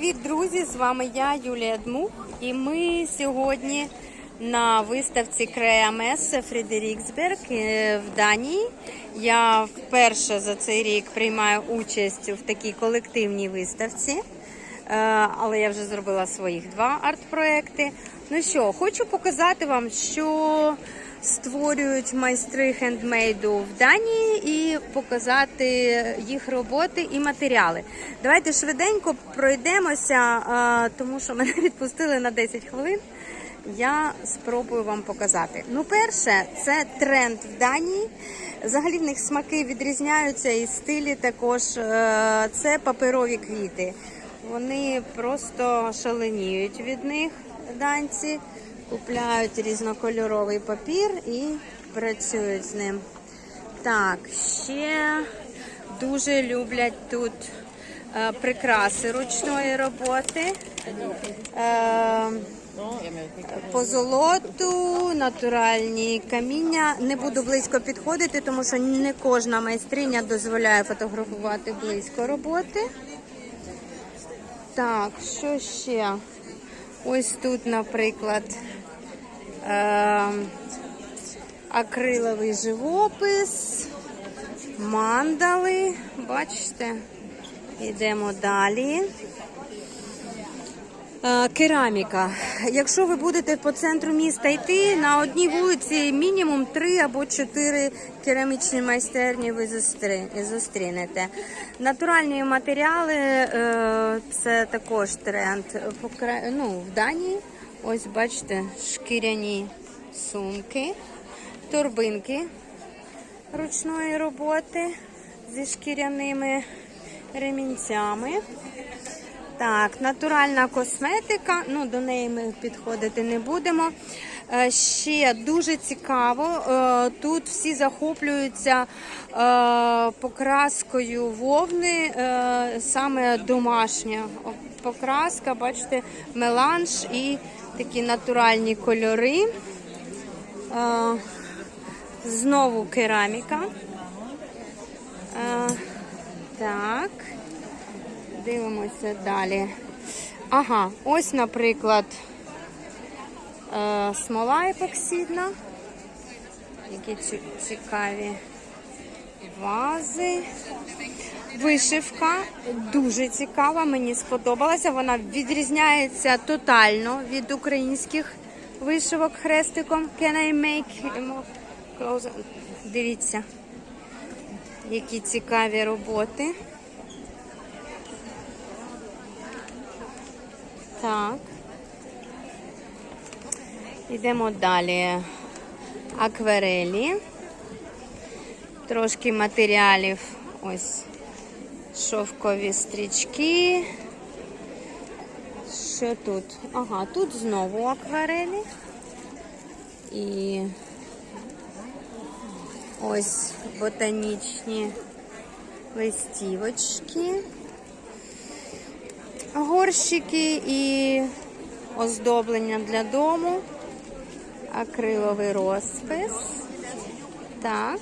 Привіт, друзі! З вами я, Юлія Дмух, і ми сьогодні на виставці Креамесе Фредеріксберг е, в Данії. Я вперше за цей рік приймаю участь в такій колективній виставці, Е, але я вже зробила своїх два арт-проекти. Ну що, хочу показати вам, що створюють майстри хендмейду в Данії і показати їх роботи і матеріали. Давайте швиденько пройдемося, тому що мене відпустили на 10 хвилин. Я спробую вам показати. Ну, перше, це тренд в Данії. Взагалі в них смаки відрізняються і стилі також. Е, Це паперові квіти. Вони просто шаленіють від них данці, купляють різнокольоровий папір і працюють з ним. Так, ще дуже люблять тут е, прикраси ручної роботи. Е, по золоту, натуральні каміння. Не буду близько підходити, тому що не кожна майстриня дозволяє фотографувати близько роботи. Так, що ще? Ось тут, наприклад, акриловий живопис, мандали. Бачите? Йдемо далі. Е, Кераміка. Якщо ви будете по центру міста йти, на одній вулиці мінімум три або чотири керамічні майстерні ви зустрінете. Натуральні матеріали е, це також тренд ну, в Данії. Ось бачите, шкіряні сумки, торбинки ручної роботи зі шкіряними ремінцями. Так, натуральна косметика, ну до неї ми підходити не будемо. Е, Ще дуже цікаво. е, Тут всі захоплюються е, покраскою вовни, саме домашня покраска, бачите, меланж і такі натуральні кольори. Е, Знову кераміка. Е, Так. Дивимося далі. Ага, ось, наприклад, е, смола епоксидна. Які цікаві вази. Вишивка дуже цікава, мені сподобалася. Вона відрізняється тотально від українських вишивок хрестиком. Can I make closer? Дивіться, які цікаві роботи. Так. Йдемо далі. Акварелі. Трошки матеріалів. Ось шовкові стрічки. Що тут? Ага, тут знову акварелі. І ось ботанічні листівочки горщики і оздоблення для дому, акриловий розпис. Так.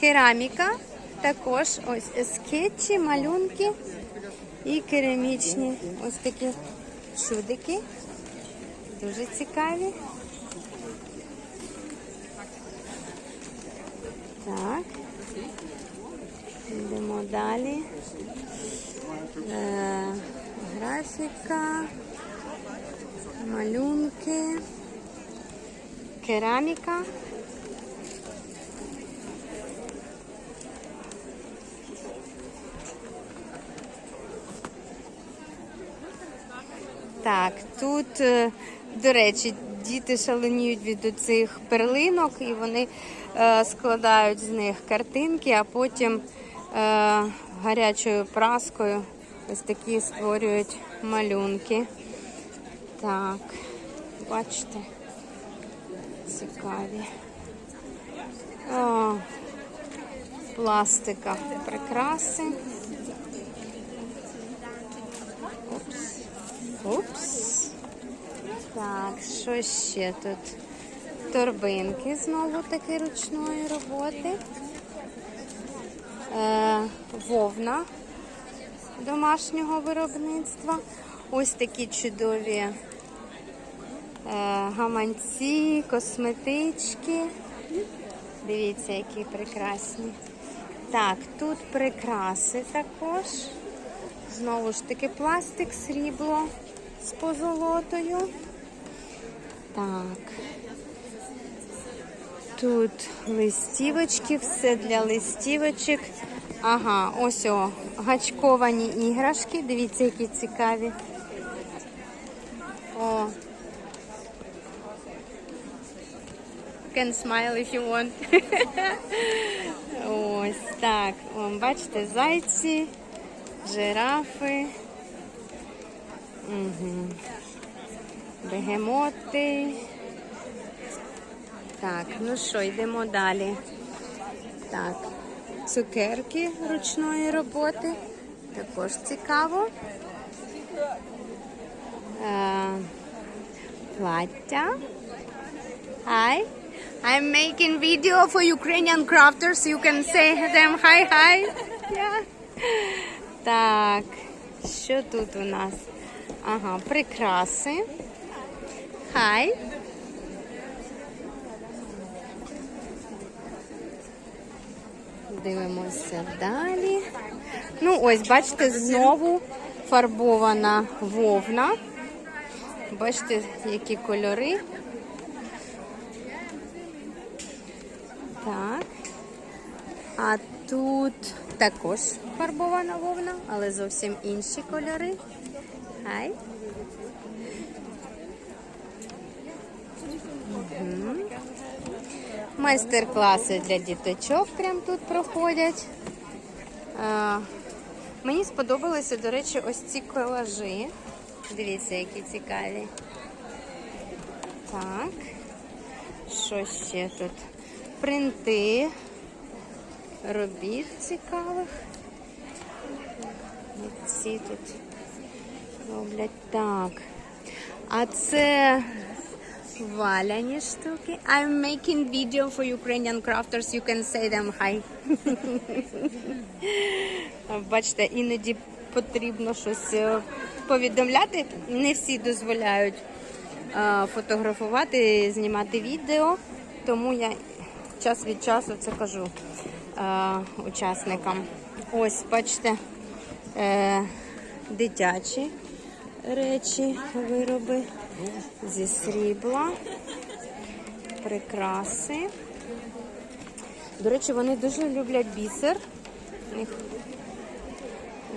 Кераміка. Також ось скетчі, малюнки і керамічні ось такі чудики. Дуже цікаві. Так. Йдемо далі. Е, графіка, малюнки, кераміка. Так, тут, е, до речі, діти шаленіють від цих перлинок і вони е, складають з них картинки, а потім е, гарячою праскою ось такі створюють малюнки. Так, бачите, цікаві. О, пластика прикраси. Упс. Так, що ще тут? Торбинки знову таки ручної роботи. Е, вовна домашнього виробництва. Ось такі чудові е, гаманці, косметички. Дивіться, які прекрасні. Так, тут прикраси також. Знову ж таки, пластик, срібло з позолотою. Так. Тут листівочки, все для листівочок. Ага, ось о, гачковані іграшки. Дивіться, які цікаві. О. Can smile if you want. Ось так. О, бачите, зайці, жирафи. Угу. Бегемоти. Так, ну що, йдемо далі. Так, цукерки ручної роботи. Також цікаво. Е, плаття. Hi. I'm making video for Ukrainian crafters. You can say them hi hi. Yeah. Так, що тут у нас? Ага, прикраси. Hi. Дивимося далі. Ну, ось, бачите, знову фарбована вовна. Бачите, які кольори. Так. А тут також фарбована вовна, але зовсім інші кольори. Мгм. Майстер-класи для діточок прям тут проходять. Мені сподобалися, до речі, ось ці колажі. Дивіться, які цікаві. Так. Що ще тут? Принти робіт цікавих. Ці тут роблять так. А це валяні штуки. I'm making video for Ukrainian crafters. You can say them hi. Бачите, іноді потрібно щось е, повідомляти. Не всі дозволяють е, фотографувати, знімати відео, тому я час від часу це кажу е, учасникам. Ось, бачите, дитячі речі, вироби зі срібла, прикраси. До речі, вони дуже люблять бісер. У них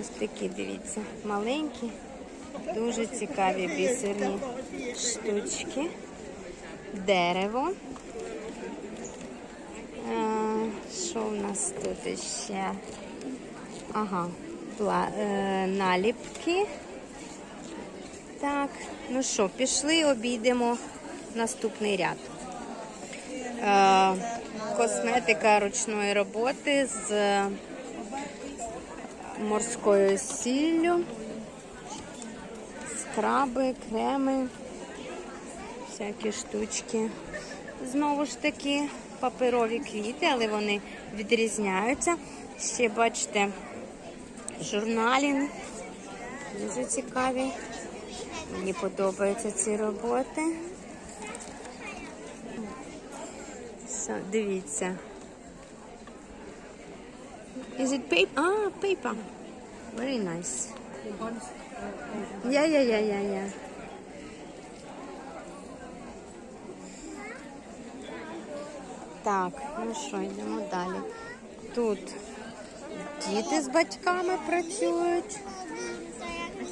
ось такі, дивіться, маленькі, дуже цікаві бісерні штучки. Дерево. Е, Що в нас тут ще? Ага, е, наліпки. Так, ну що, пішли, обійдемо наступний ряд. Е, косметика ручної роботи з морською сіллю, скраби, креми, всякі штучки. Знову ж таки, паперові квіти, але вони відрізняються. Ще бачите, журналінг. Дуже цікаві. Мені подобаються ці роботи. Все, дивіться. Is it paper? Ah, paper. Very nice. Yeah, yeah, yeah, yeah, yeah. Так, ну що, йдемо далі. Тут діти з батьками працюють.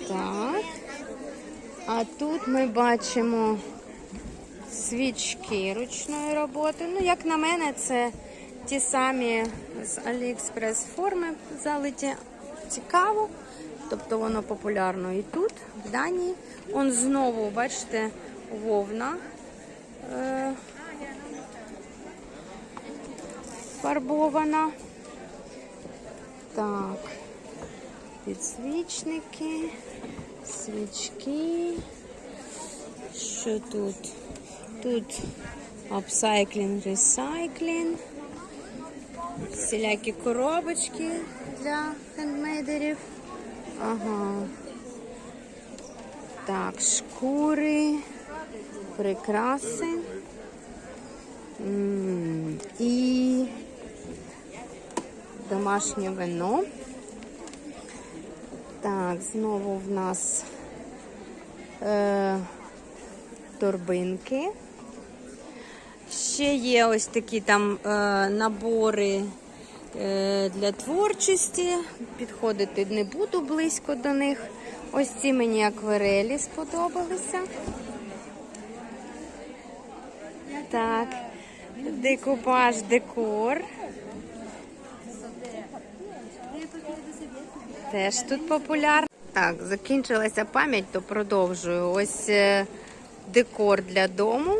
Так. А тут ми бачимо свічки ручної роботи. Ну, як на мене, це ті самі з Aliexpress форми залиті. Цікаво. Тобто воно популярно і тут, в Данії. Он знову, бачите, вовна. Е- фарбована. Так, підсвічники, свічки. Що тут? Тут апсайклінг, ресайклінг, всілякі коробочки для хендмейдерів. Ага. Так, шкури, прикраси. І домашнє вино. Так, знову в нас е, торбинки. Ще є ось такі там е, набори е, для творчості. Підходити не буду близько до них. Ось ці мені акварелі сподобалися. Так, декупаж, декор. Теж тут популярно. Так, закінчилася пам'ять, то продовжую. Ось е, декор для дому,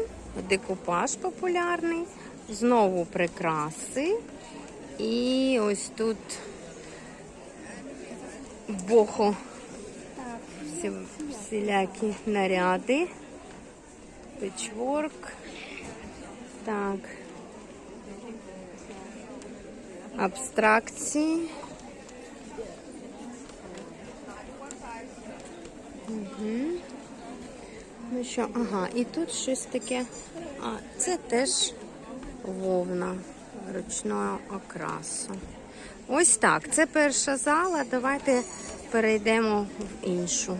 декупаж популярний, знову прикраси. І ось тут бохо. Всі, всілякі наряди. Печворк. Так. Абстракції. Ну що, ага, і тут щось таке. А, це теж вовна ручного окрасу. Ось так. Це перша зала. Давайте перейдемо в іншу.